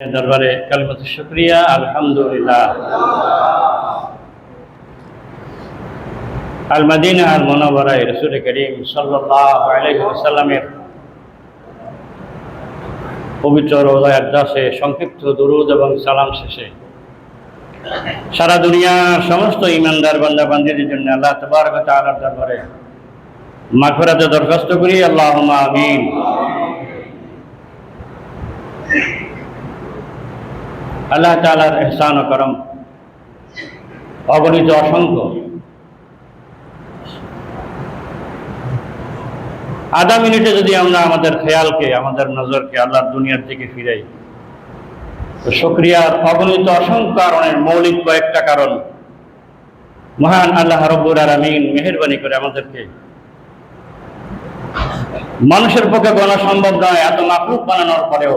দরবারে কালিমাত শুক্রিয়া, আলহামদুলিল্লাহ। আল মাদিনা আল মনোবরায় রসুল করিম ওয়াসাল্লামের পবিত্র রোজায় দাসে সংক্ষিপ্ত দুরুদ এবং সালাম শেষে সারা দুনিয়ার সমস্ত ইমানদার বান্দা বান্দিদের জন্য আল্লাহ তবারক তাআলার দরবারে মাগফিরাতে দরখাস্ত করি। আল্লাহুম্মা আমিন। আল্লাহ তালার এহসান ও করম। অগণিত অসংখ্য। আধা মিনিটে যদি আমরা আমাদের খেয়ালকে, আমাদের নজরকে আল্লাহর দুনিয়ার দিকে ফিরাই, তো সক্রিয়ার অগণিত অসংখ্য কারণের মৌলিক কয়েকটা কারণ মহান আল্লাহ রব্বুর আলমিন মেহরবানি করে আমাদেরকে। মানুষের পক্ষে গণা সম্ভব নয়, এত মাকলুক বানানোর পরেও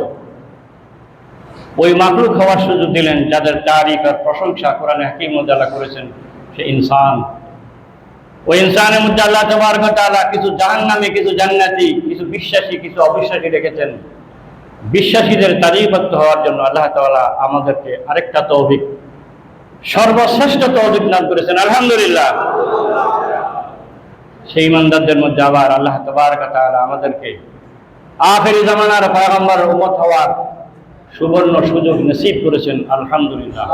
ওই মাকলুক হওয়ার সুযোগ দিলেন যাদের তারিফ আর প্রশংসা কোরআনে হাকিম আল্লাহ করেছেন, সে ইনসান। ওই ইনসানের মধ্যে আল্লাহ তাআলা কিছু জাহান্নামী, কিছু জান্নাতি, কিছু বিশ্বাসী, কিছু অবিশ্বাসী রেখেছেন। বিশ্বাসীদের তারিফত্ব হওয়ার জন্য আল্লাহ তালা আমাদেরকে আরেকটা তৌফিক, সর্বশ্রেষ্ঠ তৌফিক দান করেছেন, আলহামদুলিল্লাহ। সেই ইমানদারদের মধ্যে আবার আল্লাহ তবরক তাআলা আমাদেরকে আখেরি জামানার পয়গম্বর উম্মত হওয়ার সুবর্ণ সুযোগ নসিব করেছেন আলহামদুলিল্লাহ।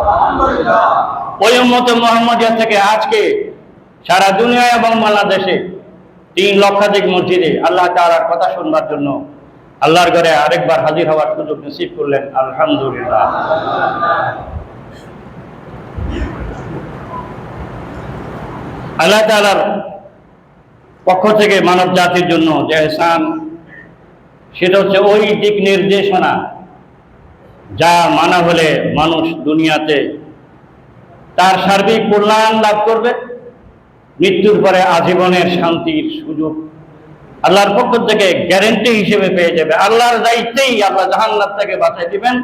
মোহাম্মদিয়া থেকে আজকে সারা দুনিয়া এবং বাংলাদেশে তিন লক্ষাধিক মসজিদে আল্লাহ তাআলার কথা শুনবার জন্য আল্লাহর ঘরে আরেকবার হাজির হওয়ার সুযোগ নসিব করলেন আলহামদুলিল্লাহ। আল্লাহ তাআলার পক্ষ থেকে মানব জাতির জন্য যে সেটা হচ্ছে ওই দিক নির্দেশনা যা মানা হলে মানুষ দুনিয়াতে তার সার্বিক কল্যাণ লাভ করবে, মৃত্যুর পরে আজীবনের শান্তির সুযোগ আল্লাহর পক্ষ থেকে গ্যারেন্টি হিসেবে পেয়ে যাবে। আল্লাহর দায়িত্বেই আল্লাহ জাহান্নাত থেকে বাঁচাই দিবেন,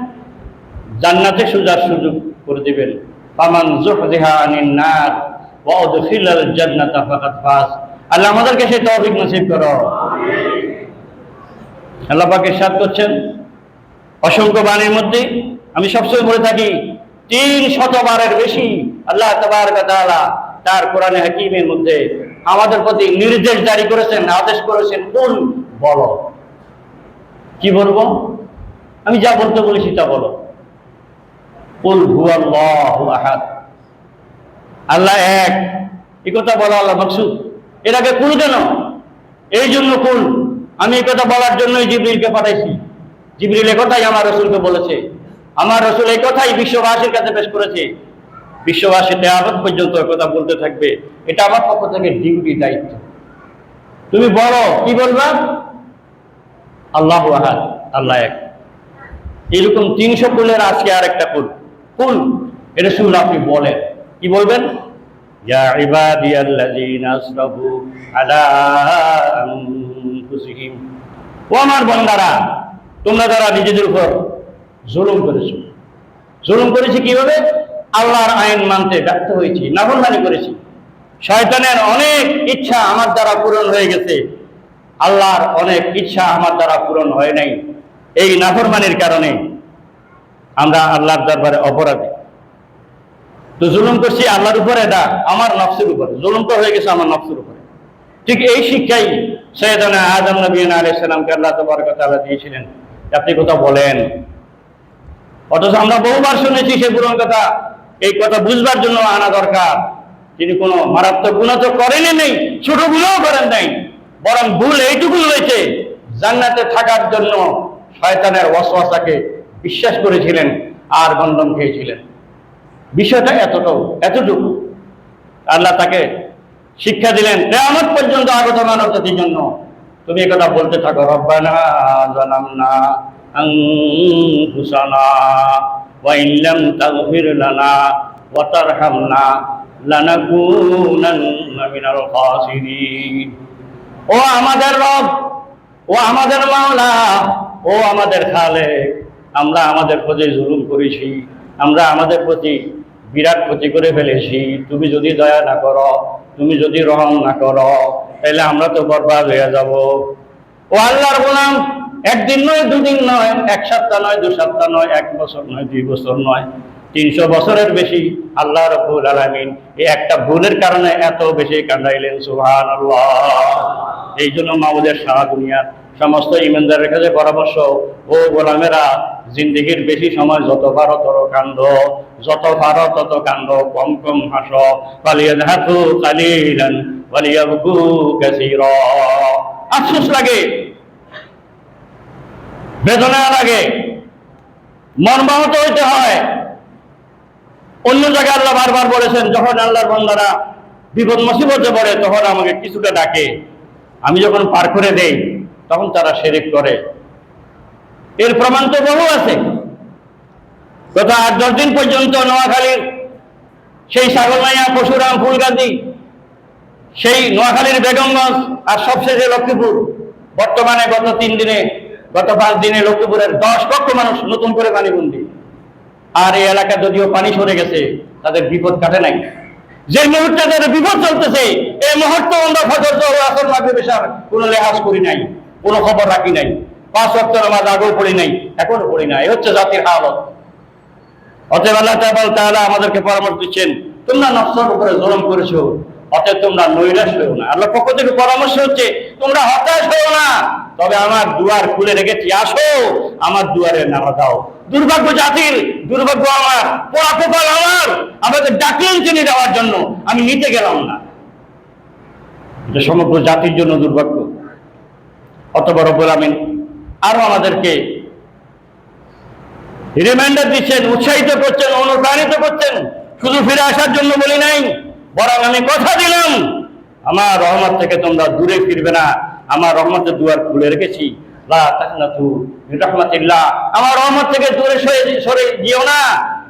জান্নাতে সুজার সুযোগ করে দিবেন। পামান জুহদিহা আনিন নার আল্লাহ আমাদেরকে সেই তৌফিক নসিব করো। আল্লাহ পাক ইরশাদ করছেন। অসংখ্য বাণীর মধ্যে আমি সবসময় বলে থাকি, তিন শতবারের বেশি আল্লাহ তার কোরআনে হাকিমের মধ্যে আমাদের প্রতি নির্দেশ জারি করেছেন, আদেশ করেছেন কোন বলো। কি বলব? আমি যা বলতে বলেছি তা বলো। আল্লাহ এক। এই কথা বলো আল্লাহ মাকসুদ। এর আগে কেন? এই জন্য কুল। আমি এই কথা বলার জন্যই জিবরিলকে পাঠাইছি। জিবরিল কথাই আমার রসুলকে বলেছে। আমার রসুল এই কথাই বিশ্ববাসীর কাছে পেশ করেছে। বিশ্ববাসী দেয়াবত পর্যন্ত কথা বলতে থাকবে। এটা আমার পক্ষ থেকে ডিউটি দায়িত্ব। তুমি বলো, কি বলবা? আল্লাহ আহাদ, আল্লাহ এক। এরকম তিনশো কুলের আজকে আর একটা কুল। কুল, এটা শুনুন আপনি বলেন। কি বলবেন? আলা আনফুসিহিম। ও আমার বান্দারা তোমরা যারা নিজেদের উপর জুলুম করেছ, জুলুম করেছি কীভাবে? আল্লাহর আইন মানতে ব্যর্থ হয়েছি, নাফরমানি করেছি। শয়তানের অনেক ইচ্ছা আমার দ্বারা পূরণ হয়ে গেছে, আল্লাহর অনেক ইচ্ছা আমার দ্বারা পূরণ হয় নাই। এই নাফরমানির কারণে আমরা আল্লাহর দরবারে অপরাধী। তো জুলুম করছি আল্লাহর উপরে দা আমার নফসের উপরে। জুলুম তো হয়ে গেছে আমার নফসের উপরে। ঠিক এই শিক্ষাই সৈয়দানা আদম নবীন আলাইহিস সালামকে আল্লাহ তাবারক ওয়া দিয়েছিলেন। আপনি কথা বলেন। অথচ আমরা বহুবার শুনেছি সে পুরনো কথা। এই কথা বুঝবার জন্য আনা দরকার। তিনি কোনো মারাত্মক গুণা তো করেনি নেই, ছোট গুণাও করেন নাই, বরং ভুল এইটুকু রয়েছে। জান্নাতে থাকার জন্য শয়তানের ওয়াসওয়াসাকে বিশ্বাস করেছিলেন আর গন্ধম খেয়েছিলেন। বিষয়টা এতটাও, এতটুকু। আল্লাহ তাকে শিক্ষা দিলেন, কেয়ামত পর্যন্ত আগত মানব জাতির জন্য। তুমি একথা বলতে থাকো, রব্বানা জালামনা আনফুসানা ওয়া ইন লাম তাগফির লানা ওয়া তারহামনা লানাকুনান্না মিনাল খাসিরিন। ও আমাদের রব, ও আমাদের মাওলা, ও আমাদের খালেক, আমরা আমাদের প্রতি জুলুম করেছি, আমরা আমাদের প্রতি বিরাট ক্ষতি করে ফেলেছি। তুমি যদি দয়া না করো, তুমি যদি রহম না করো তাহলে আমরা তো বরবাদ হয়ে যাব। ও আল্লাহর গোলাম, একদিন নয়, দুদিন নয়, এক সপ্তাহ নয়, দু সপ্তাহ নয়, এক বছর নয়, দুই বছর নয়, তিনশো বছরের বেশি আল্লাহ রব্বুল আলামিন এই একটা ভুলের কারণে এত বেশি কান্দাইলেন সুহান আল্লাহ এই জন্য মামুদের সারা দুনিয়ার সমস্ত ইমানদারের কাছে পরামর্শ, ও গোলামেরা, জিন্দিগির বেশি সময় যত পারো তত কান্দ, যত পারো তত কান্দ, কম কম হাস। পালিয়ে বুকু কাসির আফসোস লাগে, বেদনা লাগে মর্মাহত হইতে হয়। অন্য জায়গায় আল্লাহ বারবার বলেছেন, যখন আল্লাহর বন্দারা বিপদ মুসিবতে পড়ে, তখন আমাকে কিছুটা ডাকে। আমি যখন পার করে দেই, তখন তারা শেরেক করে। এর প্রমাণ তো বহু আছে। গত আট দশ দিন পর্যন্ত নোয়াখালীর সেই সাগরমাইয়া পশুরাম ফুলগান্ধী সেই নোয়াখালীর বেগমগঞ্জ আর সবশেষে লক্ষ্মীপুর। বর্তমানে গত তিন দিনে, গত পাঁচ দিনে লক্ষ্মীপুরের দশ লক্ষ মানুষ নতুন করে পানিবন্দি। আর এই এলাকা যদিও পানি সরে গেছে, তাদের বিপদ কাটে নাই। যে মুহূর্তে তাদের বিপদ চলতেছে, এই মুহূর্তে আমরা ফজর আসর মাগরিব এশার কোনো লেহাজ করি নাই, কোনো খবর রাখি নাই। পাঁচ ওয়াক্ত নামাজ আগেও পড়ি নাই এখনও পড়ি নাই। হচ্ছে জাতির হালত। অতএব আল্লাহ তাআলা আমাদেরকে পরামর্শ দিচ্ছেন, তোমরা নফসের উপরে জুলুম করেছ অতএব তোমরা নৈরাশ হয়েও না। আল্লাহ পক্ষ থেকে পরামর্শ হচ্ছে, তোমরা হতাশ হয়েও না। তবে আমার দুয়ার খুলে রেখেছি, আসো, আমার দুয়ারে নামা দাও। দুর্ভাগ্য জাতির, দুর্ভাগ্য আমার পোড়া কপাল আমার। আমাদের ডাকলেন চিনি দেওয়ার জন্য, আমি নিতে গেলাম না। এটা সমগ্র জাতির জন্য দুর্ভাগ্য। অত বড় গোলামিন আরও আমাদেরকে রিমাইন্ডার দিচ্ছেন, উৎসাহিত করছেন, অনুপ্রাণিত করছেন। শুধু ফিরে আসার জন্য বলি নাই বরং আমি কথা দিলাম, আমার রহমত থেকে তোমরা দূরে ফিরবে না। আমার রহমতের দুয়ার খুলে রেখেছি। আমার রহমত থেকে দূরে সরে যেও না,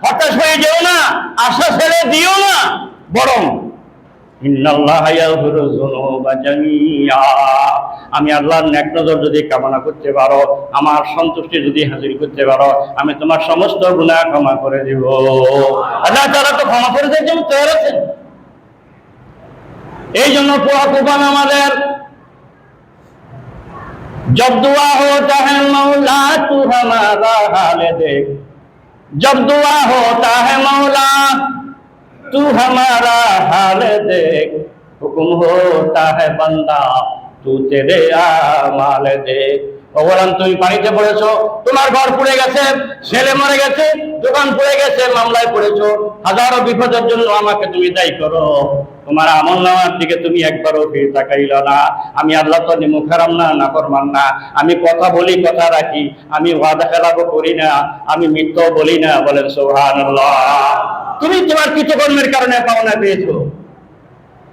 হতাশ হয়ে যেও না, আশা ছেড়ে দিও না। বরং আমি আল্লাহর নজর যদি কামনা করতে পারো, আমার সন্তুষ্টি যদি হাজির করতে পারো, আমি তোমার সমস্ত গুনাহ ক্ষমা করে দিব। আল্লাহ তারা তো ক্ষমা করে দেওয়ার জন্য তৈরি আছেন এই জন্য পুরা কুরবান আমাদের জব দুয়া হো তাহে মৌলা তু হামারা হালে দেখ। জব দুয়া হো মৌলা তু হামারা হালে দেখ। হুকুম হো তাহে বন্দা তু তেরে মাল দেখ। ভগবান, তুমি পানিতে পড়েছো, তোমার ঘর পুড়ে গেছে, ছেলে মরে গেছে, দোকান পুড়ে গেছে, মামলায় পড়েছো, হাজারো বিপদের জন্য আমাকে তুমি দায়ী করো। তোমার আমল নামার দিকে তুমি একবারও ফিরে তাকাইল না। আমি আল্লাহ তো মুখারাম না না করমান না। আমি কথা বলি, কথা রাখি। আমি ওয়াদা খেলাবো করি না। আমি মিথ্য বলি না, বলেন সোহান তুমি তোমার কৃতকর্মের কারণে পাওনা পেয়েছ।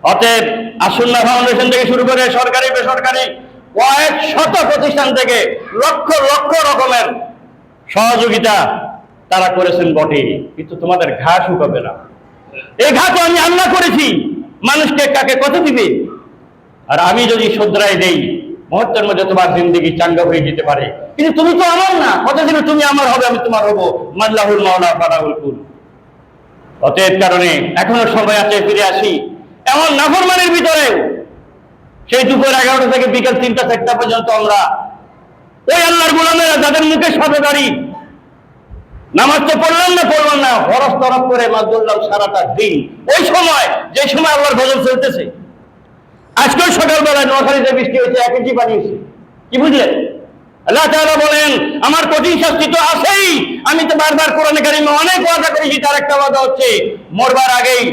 অতএব আসুন্না ফাউন্ডেশন থেকে শুরু করে সরকারি, বেসরকারি কয়েক শত প্রতিষ্ঠান থেকে লক্ষ লক্ষ রকমের সহযোগিতা তারা করেছেন বটে, কিন্তু তোমাদের ঘা শুকাবে না। এই ঘা তো আমি আল্লাহ করেছি, মানুষকে কাকে কত দিবে? আর আমি যদি শুধরাই দেই, মুহূর্তের মধ্যে তোমার জিন্দগি চাঙ্গা হয়ে যেতে পারে। কিন্তু তুমি তো আমার না কতদিন তুমি আমার হবে, আমি তোমার হব। মাল্লাহুল মাওলা ফারাহুল কুল। অতএব কারণে এখনও সময় আছে, ফিরে আসি। এমন নাফরমানের ভিতরে সেই দুপুর এগারোটা থেকে বিকেল তিনটা, চারটা পর্যন্ত আমরা ওই আল্লাহর গোলামেরা যাদের মুখে সাথে দাঁড়ি, নামাজ তো পড়লাম না পড়লাম না, হরস তরফ করে ধরলাম সারাটা দিন। ওই সময়, যে সময় আল্লাহর ভজন চলতেছে। আজকেও সকালবেলায় নোয়াখালীতে বৃষ্টি হয়েছে, এক পানি হয়েছে। কি বুঝলেন? আল্লাহ তাআলা বলেন, আমার কঠিন শাস্তি তো আছেই। আমি তো বারবার কোরআনে কারিমে অনেক ওয়াদা করেছি, তার একটা ওয়াদা হচ্ছে, মরবার আগেই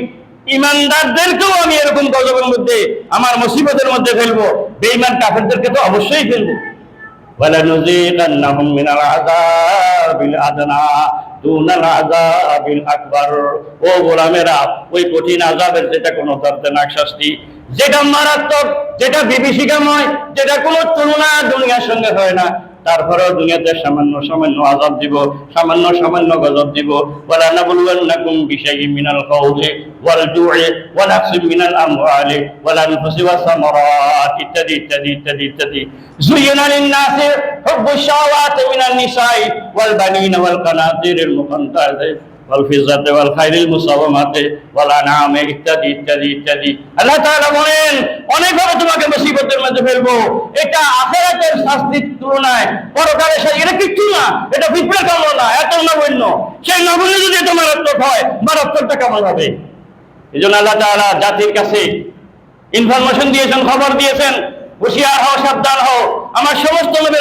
ইমানদারদেরকেও আমি এরকম গজবের মধ্যে আমার মুসিবতের মধ্যে ফেলবো বেঈমান কাফেরদেরকে তো অবশ্যই ফেলবো ولنذيقنهم من العذاب الأدنى دون العذاب الأكبر ও গোলামেরা ওই কঠিন আযাবের যেটা কোনো দর্দনাক শাস্তি যেটা মারাত্মক যেটা বিভীষিকাময় যেটা কোনো তুলনা দুনিয়ার সঙ্গে হয় না তারপরেও দুনিয়াতে সামান্য সামান্য আজাব দিব, সামান্য সামান্য গজব দিব। ওয়ালা নাবলুয়ান্নাকুম বিশাইয়িন মিনাল খাউফি ওয়াল জু'i ওয়া নাকসিম মিনাল আমওয়ালি ওয়াল আনফুসি ওয়াস সামারাত ইত্যাদি ইত্যাদি ইত্যাদি ইত্যাদি। জুয়িনা লিন-নাসি হুব্বুশ শাওয়াতি মিনান নিসাই ওয়াল বানিনা ওয়াল ইত্যাদি ইত্যাদি ইত্যাদি। বলেন তোমাকে মধ্যে ফেলব। এটা শাস্তির তুলনায় সেই এটা না, এত যদি হয় হবে? এই জন্য জাতির কাছে ইনফরমেশন দিয়েছেন, খবর দিয়েছেন। হুশিয়ার হও, সাবধান হও। আমার সমস্ত নবী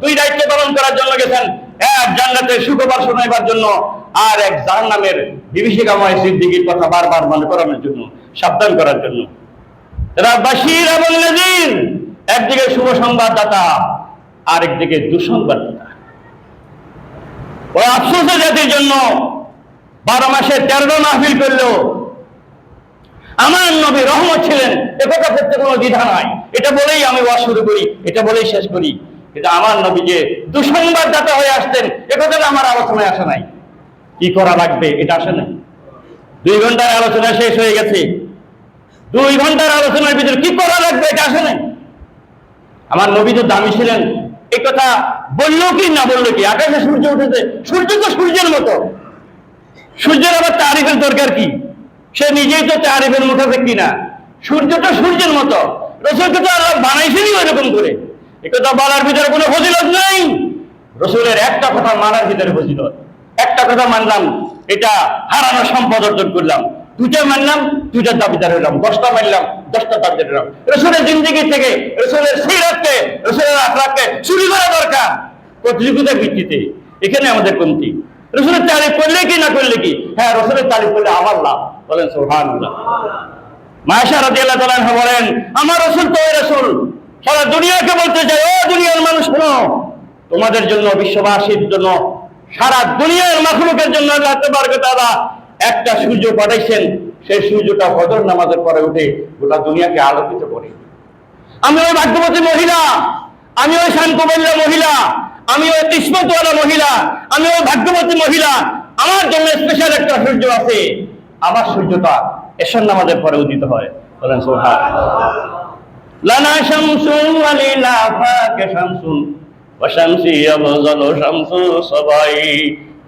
তুই দায়িত্ব পালন করার জন্য গেছেন। এক, জান্নাতের সুখবর শোনাইবার জন্য। আর এক জাহান্নামের বিভীষিকাময় সিদ্দিকির কথা বারবার মনে করানোর জন্য, সাবধান করার জন্য। এরা এবং নাজির একদিকে শুভ সংবাদদাতা, আরেকদিকে দুঃসংবাদদাতা। ওই আফসোসের জাতির জন্য বারো মাসে তেরো মাহফিল করল আমার নবী রহমত ছিলেন একথা করতে কোনো দ্বিধা নাই। এটা বলেই আমি ওয়াজ শুরু করি, এটা বলেই শেষ করি। কিন্তু আমার নবী যে দুঃসংবাদদাতা হয়ে আসতেন একথাটা আমার আলোচনায় আসে নাই। কি করা লাগবে? এটা আসে নাই। দুই ঘণ্টার আলোচনা শেষ হয়ে গেছে। দুই ঘণ্টার আলোচনার ভিতরে কি করা লাগবে? এটা আসে নাই। আমার নবী তো দামি ছিলেন। এই কথা বলল কি না বলল কি? আকাশে সূর্য উঠেছে। সূর্য তো সূর্যের মতো। সূর্যের আবার তারিফের দরকার কি? সে নিজেই তো তারিফের মুঠাবে কিনা সূর্য তো সূর্যের মতো। রসুলকে তো আল্লাহ বানাইছেনই ওইরকম করে। এ কথা বলার ভিতরে কোনো ফজিলত নাই। রসুলের একটা কথা মানার ভিতরে ফজিলত। একটা কথা মানলাম, এটা হারানো সম্পদ অর্জন করলাম। দুটা মানলাম দুটার দাবিদার হইলাম। দশটা মানলাম, দশটা দাবিদার হইলাম। রসুলের জিন্দগি থেকে, রসুলের সিরাতকে, রসুলের আখলাককে চুরি করা দরকার। প্রতিযোগিতার ভিত্তিতে, এখানে আমাদের কমতি। রসুলের তারিফ করলে কি, না করলে কি? হ্যাঁ রসুলের তারিফ করলে আমার লাভ। বলেন সোহান মায়েশা রাজি আল্লাহ বলেন, আমার রসুল তো রসুল। সারা দুনিয়াকে বলতে চাই ও দুনিয়ার মানুষ শোনো। তোমাদের জন্য বিশ্ববাসীর জন্য সারা দুনিয়ার মাখলুকের জন্য আল্লাহ তাবারক তাআলা একটা সূর্য পাঠাইছেন। সেই সূর্যটা ফজর নামাজের পরে উঠে গোটা দুনিয়াকে আলোকিত করে। আমি ওই ভাগ্যবতী মহিলা, আমি ওই শান্তবল্য মহিলা, আমি ওই কিসমতওয়ালা মহিলা, আমি ওই ভাগ্যবতী মহিলা, আমার জন্য স্পেশাল একটা সূর্য আছে। আমার সূর্যটা এশার নামাজের পরে উদিত হয়। বলেন সোহা লানা শামসুন ওয়ালিলা ফাকে শামসুন। ইয়াবজালু শামসু সবাই,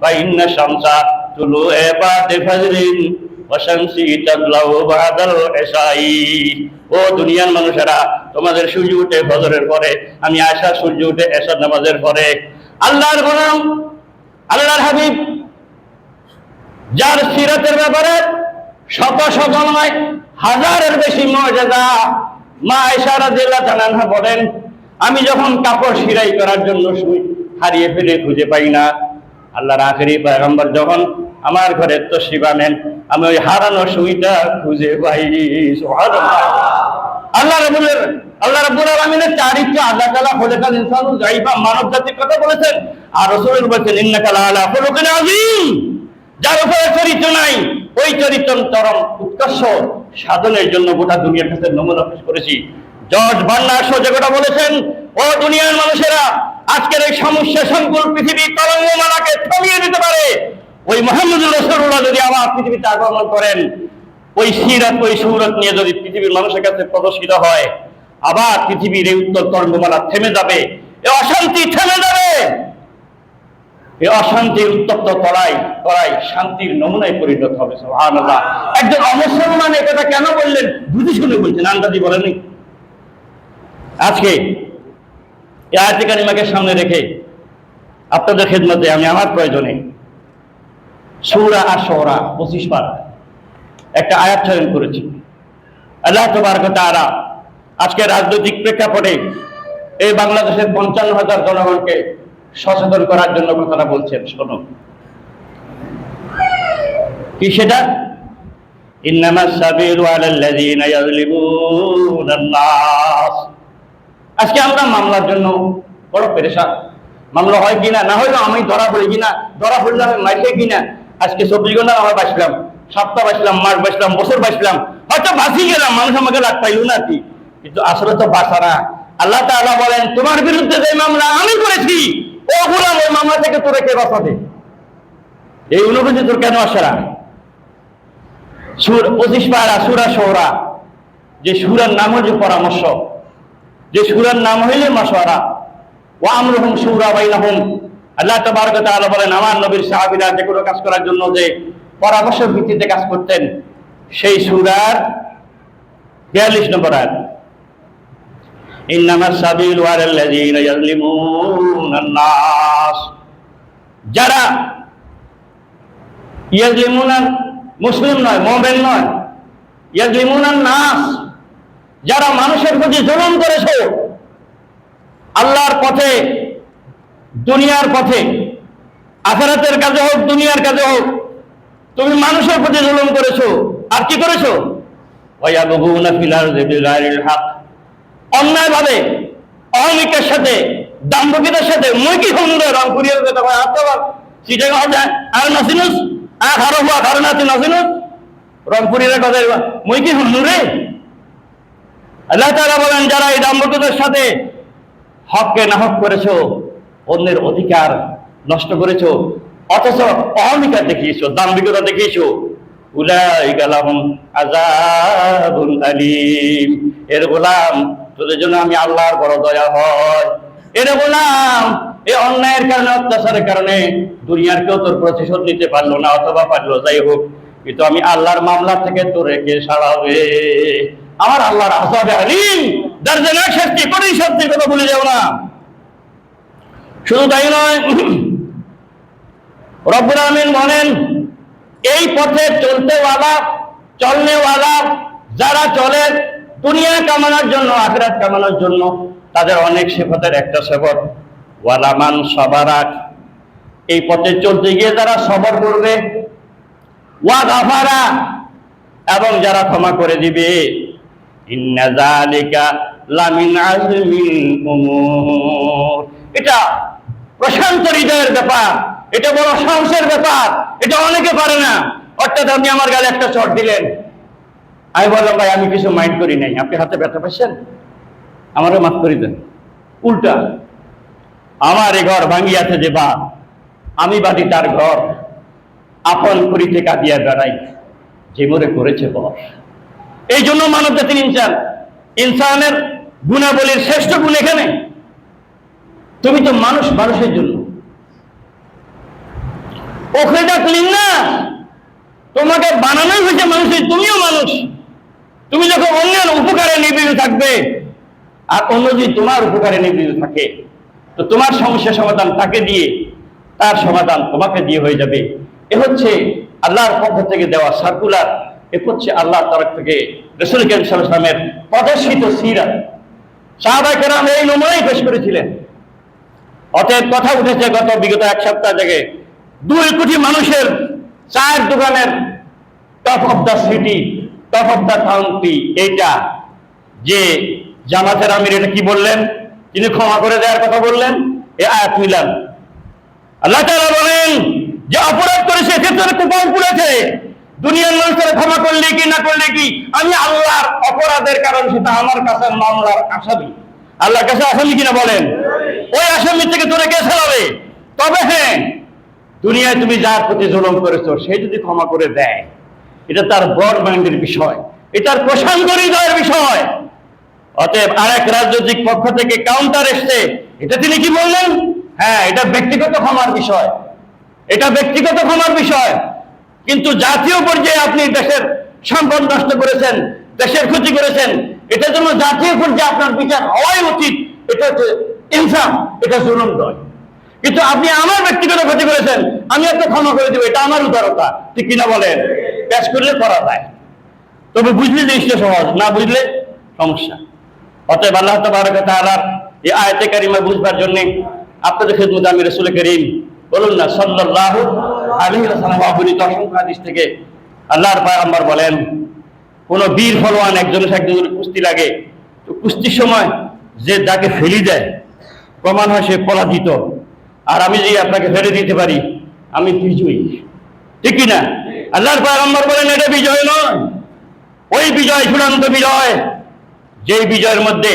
ফাইন্না শামসা তুলু এবাদে ফাজরিন ওয়া শামসি তাদলাউ বাদাল ইশাই ও দুনিয়ার মানুষেরা, তোমাদের সূর্য উঠে ফজরের পরে, আমি আশা সূর্য উঠে এশার নামাজের পরে। আল্লাহর গোলাম, আল্লাহর হাবিব, যার সিরাতের ব্যাপারে শত শত নয় হাজারের বেশি মর্যাদা, মা ইশারা দিল্লা তানানহা বলেন আমি যখন কাপড় সিরাই করার জন্য সুই হারিয়ে ফেলে খুঁজে পাই না। আল্লাহর আখেরি পয়গম্বর যখন আমার ঘরে তো শিবা নেন আমি ওই হারানো সুইটা খুঁজে পাই। আল্লাহ রবুলের, আল্লাহ রাবুল আলমিনের চারিত্র আল্লাহ তালা খোলেকাল ইনসানু জাইফা মানব জাতির কথা বলেছেন। আর রসুলের বলছেন ইন্নাকাল আলা খোলকাল আজিম যার উপরে চরিত্র নাই, ওই চরিত্র চরম উৎকর্ষ সাধনের জন্য গোটা দুনিয়ার কাছে নমুনা পেশ করেছি। জর্জ বার্নার সোজা কথা বলেছেন, ও দুনিয়ার মানুষেরা, আজকের এই সমস্যা সংকুল পৃথিবী তরঙ্গমালাকে থামিয়ে দিতে পারে। ওই মোহাম্মদুর রসুল্লাহ যদি আবার পৃথিবীতে আগমন করেন, ওই সিরাত, ওই সুরত নিয়ে যদি পৃথিবীর মানুষের কাছে প্রদর্শিত হয়, আবার পৃথিবীর এই উত্তর তরঙ্গমালা থেমে যাবে, এ অশান্তি থেমে যাবে। এই অশান্তির উত্তপ্ত তরাই তরাই শান্তির নমুনায় পরিণত হবে একজন অমুসলমান এ কথা কেন বললেন? বুঝে শুনে বলছেন, আন্দাজি বলেনি আজকে এই আয়াতে কারিমাকে সামনে রেখে আপনাদের খেদমতে আমি আমার প্রয়োজনে সৌরা আর সৌরা পঁচিশ বার একটা আয়াত চয়ন করেছি। আল্লাহ তোবার তারা আজকে রাজনৈতিক প্রেক্ষাপটে এই বাংলাদেশের পঞ্চান্ন হাজার জনগণকে সচেতন করার জন্য কথাটা বলছেন, শোনো। কি সেটা? ইন্নামা সাবিলু আলাল্লাযীনা ইয়াযলিমুনান নাস। আজকে আমরা মামলার জন্য বড় পেরেশান। মামলা হয় কিনা, না হয়তো আমি ধরা পড়ি কিনা, ধরা পড়লে আমি মাইকে কিনা, আজকে চব্বিশ ঘণ্টা আমার বাঁচলাম সপ্তাহ বাঁচলাম, মাস বাঁচলাম, বছর বাঁচলাম, হয়তো বাঁচি গেলাম, মানুষ আমাকে লাগ পাইল না কি? কিন্তু আসলে তো বাঁচা না। আল্লাহ তাআলা বলেন, তোমার বিরুদ্ধে যে মামলা আমি করেছি ও গুলাম ওই মামলা থেকে তোরে কে বাঁচাবে? এই অনুভূতি তোর কেন আসে না? সুর পঁচিশ পাড়া সুরা সৌরা যে সুরার নাম হচ্ছে পরামর্শ। যে সুরার নাম হইলে মাসওয়ারা ও আমরহুম সুরা বাইনাহুম। আল্লাহ তবারক তাআলা বলেন, আমার নবীর সাহাবীরা যে কোনো কাজ করার জন্য যে পরামর্শ ভিত্তিতে কাজ করতেন, সেই সূরার 42 নম্বর আয়াত। ইন্নামাস সাবিলু আলাল্লাযীনা ইয়াজলিমুনান নাস। যারা ইয়াজলিমুনান মুসলিম নয়, মুমিন নয় ইয়াজলিমুনান নাস। যারা মানুষের প্রতি জুলুম করেছ, আল্লাহর পথে, দুনিয়ার পথে, আখেরাতের কাজে হোক, দুনিয়ার কাজে হোক, তুমি মানুষের প্রতি জুলুম করেছ, আর কি করেছ? অন্যায় ভাবে অহমিকের সাথে দাম্ভিকতার সাথে মই কি সুন্দর, রং করিয়ে কথা আর রংপুরের কথা মই কি সুন্দর রে। আল্লাহ তাআলা বলেন, যারা এই দাম্ভিকতার সাথে হককে নাহক করেছ, অন্যের অধিকার নষ্ট করেছ, অথচ অহমিকা দেখিয়েছো, দাম্ভিকতা দেখিয়েছো আযাবুন আলীম। এর গোলাম, তোদের জন্য আমি আল্লাহর বড় দয়া হয়। এর গোলাম এই অন্যায়ের কারণে, অত্যাচারের কারণে দুনিয়ার কেউ তোর প্রতিশোধ নিতে পারল না, অথবা পারল, যাই হোক। কিন্তু আমি আল্লাহর মামলা থেকে তোর রেখে সারাবে আমার আল্লাহর আসাবে আলিম। দর্জনাক শাস্তি কঠিন শাস্তির কথা ভুলে যাও না। শুধু তাই নয়, রব্বুল আমিন বলেন, এই পথে চলতেওয়ালা, চলনেওয়ালা যারা চলে দুনিয়া কামানোর জন্য, আখরাত কামানোর জন্য, তাদের অনেক সেপথের একটা সেপথ ওয়ালামান সবারাক। এই পথে চলতে গিয়ে যারা সবর করবে ওয়া গাফারা এবং যারা ক্ষমা করে দিবে। ইন্না যালিকা এটা প্রশান্ত হৃদয়ের ব্যাপার, এটা বড় সাহসের ব্যাপার, এটা অনেকে পারে না। অর্থাৎ আপনি আমার গালে একটা চট দিলেন। আমি বললাম, ভাই, আমি কিছু মাইন্ড করি নাই। আপনি হাতে ব্যথা পাচ্ছেন আমারও মাফ করে দেন। উল্টা, আমার এ ঘর ভাঙিয়াছে যে বা আমি বাদি তার ঘর, আপন করিতে কাঁদিয়া বেড়াই। যে মরে করেছে বর। এই জন্য মানব জাতির ইনসান, ইনসানের গুণাবলীর শ্রেষ্ঠ গুণ এখানে। তুমি তো মানুষ মানুষের জন্য। ওখানটা ক্লিন না। তোমাকে বানানোই হয়েছে মানুষের, তুমিও মানুষ। তুমি যখন অন্যের উপকারে নিবৃত থাকবে, আর অন্য যদি তোমার উপকারে নিবৃত থাকে, তো তোমার সমস্যা সমাধান তাকে দিয়ে, তার সমাধান তোমাকে দিয়ে হয়ে যাবে। এ হচ্ছে আল্লাহর পক্ষ থেকে দেওয়া সার্কুলার এ হচ্ছে আল্লাহ তরফ থেকে রসুল কেমের প্রদর্শিত সিরাত। সাহাবাই কেরাম এই নমুনাই পেশ করেছিলেন। অতএব কথা উঠেছে গত বিগত এক সপ্তাহ থেকে দুই কোটি মানুষের চায়ের দোকানের top of the city top of the county এইটা যে জামাতের আমির এটা কি বললেন? তিনি ক্ষমা করে দেওয়ার কথা বললেন। এ আয়াত মিলান। আল্লাহ তাআলা বলেন, যে অপরাধ করেছে ক্ষেত্রে কুপন পুড়েছে দুনিয়ার মানুষের ক্ষমা করলে কি, না করলে কি? আমি আল্লাহর অপরাধের কারণ সেটা আমার কাছে মামলার আসামি। আল্লাহর কাছে আসামি কিনা বলেন? ওই আসামি থেকে তোরে কে ফেলাবে তবে হ্যাঁ দুনিয়ায় তুমি যার প্রতি জুলুম করেছ, সে যদি ক্ষমা করে দেয়, এটা তার বড় মাইন্ডের বিষয় এটার প্রশান্ত হৃদয়ের বিষয়। অতএব আরেক রাজনৈতিক পক্ষ থেকে কাউন্টার এসছে। এটা তিনি কি বললেন? হ্যাঁ এটা ব্যক্তিগত ক্ষমার বিষয়। এটা ব্যক্তিগত ক্ষমার বিষয়। কিন্তু জাতীয় পর্যায়ে আপনি দেশের সম্পদ নষ্ট করেছেন, দেশের ক্ষতি করেছেন, এটার জন্য জাতীয় পর্যায়ে আপনার বিচার হওয়াই উচিত। এটা হচ্ছে ইনসাফ, এটা জুলুম নয়। কিন্তু আপনি আমার ব্যক্তিগত ক্ষতি করেছেন, আমি একটা ক্ষমা করে দেবো, এটা আমার উদারতা। ঠিক কিনা বলেন? পেশ করলে করা যায়। তবে বুঝলে জিনিসটা সহজ, না বুঝলে সমস্যা। অতএব আল্লাহ তবারক তাআলার এই আয়াতে কারিমা বুঝবার জন্য আপনাদের খেদমত আমি রসুল করিম বলুন না, সাল্লাল্লাহু হাদিস থেকে আল্লাহর পয়গম্বর বলেন, কোন বীর ফলোয়ান একজনের সাথে কুস্তি লাগে, তো কুস্তির সময় যে তাকে ফেলি দেয়, প্রমাণ হয় সে পরাজিত। আর আমি যদি আপনাকে ফেলে দিতে পারি, আমি বিজয়ী। ঠিক না? আল্লাহর পয়গম্বর বলেন, এটা বিজয় নয়। ওই বিজয় চূড়ান্ত বিজয়, যেই বিজয়ের মধ্যে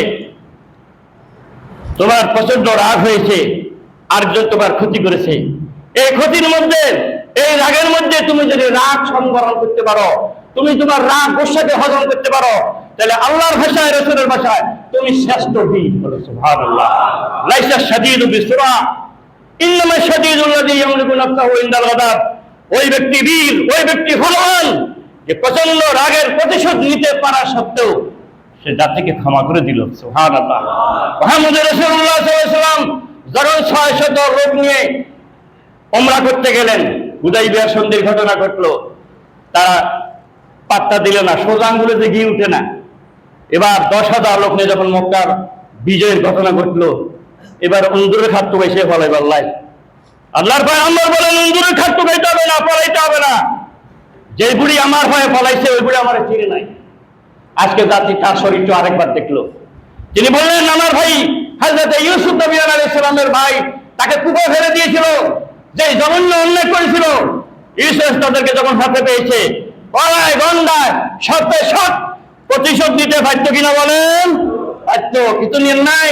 তোমার প্রচণ্ড রাগ হয়েছে, আরেকজন তোমার ক্ষতি করেছে। এই ক্ষতির মধ্যে, এই রাগের মধ্যে তুমি যদি রাগ সংবরণ করতে পারো, তুমি তোমার রাগ গোসাকে হজম করতে পারো, তাহলে আল্লাহর ভাষায়, রসুলের ভাষায় তুমি শ্রেষ্ঠ বীর বলো সুবহানাল্লাহ। লাইসা শাদীদু বিসরা, ইন্নামা শাদীদুল্লাযী ইয়ামলিকু নাফসাহু ইনদাল গাদাব। ওই ব্যক্তি বীর, ওই ব্যক্তি ফলবান যে প্রচণ্ড রাগের প্রতিশোধ নিতে পারা সত্ত্বেও সে জাতিকে ক্ষমা করে দিল, সুবহানাল্লাহ। মুহাম্মদ রাসূলুল্লাহ সাল্লাল্লাহু আলাইহি ওয়াসাল্লাম, যখন ছয় শত লোক নিয়ে ওমরা করতে গেলেন। হুদাইবিয়ার সন্ধির ঘটনা ঘটলো। তারা পাত্তা দিল না, সোজা আঙ্গুলেতে গিয়ে উঠে না। এবার দশ হাজার লোক নিয়ে যখন মক্কার বিজয়ের ঘটনা ঘটলো, এবার অন্দুরের খাদ্য বেশি ফলাই পাল্লাই আল্লাহর ভাই আমার বলেন, অন্দুরের খাদ্য খাইতে হবে না, ফলাইতে হবে না। যে বুড়ি আমার ভয়ে ফলাইছে, ওই বুড়ি আমার চিনে নাই। আজকে জাতি তার শরীরটা আরেকবার দেখল। তিনি বললেন, আমার ভাই হাজরত ইউসুফ নবী আলাইহিস সালামের ভাই, তাকে কুপে ফেলে দিয়েছিল। যে জঘন্য অন্যায় করেছিল, ইউসুফ তাদেরকে যখন হাতে পেয়েছে গলায় গন্ডায় সত্যে সৎ প্রতিশোধ দিতে পারত কিনা বলেন? পারত কিন্তু নাই।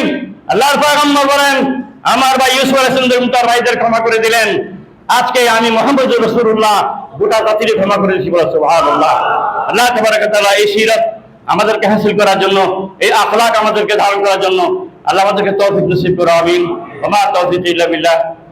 আল্লাহর পয়গম্বর বলেন, আমার ভাই ইউসুফ আলাইহিস তার ভাইদের ক্ষমা করে দিলেন। আজকে আমি মোহাম্মদ রসুল্লাহ গোটা জাতির ক্ষমা করে দিচ্ছি বলে সুবহানাল্লাহ। আল্লাহ ওয়া এই সিরাত আমাদেরকে হাসিল করার জন্য, এই আখলাক আমাদেরকে ধারণ করার জন্য, আল্লাহ আমাদেরকে তৌফিক নসিব করো, আমিন। মা তৌফিক ইল্লা বিল্লাহ।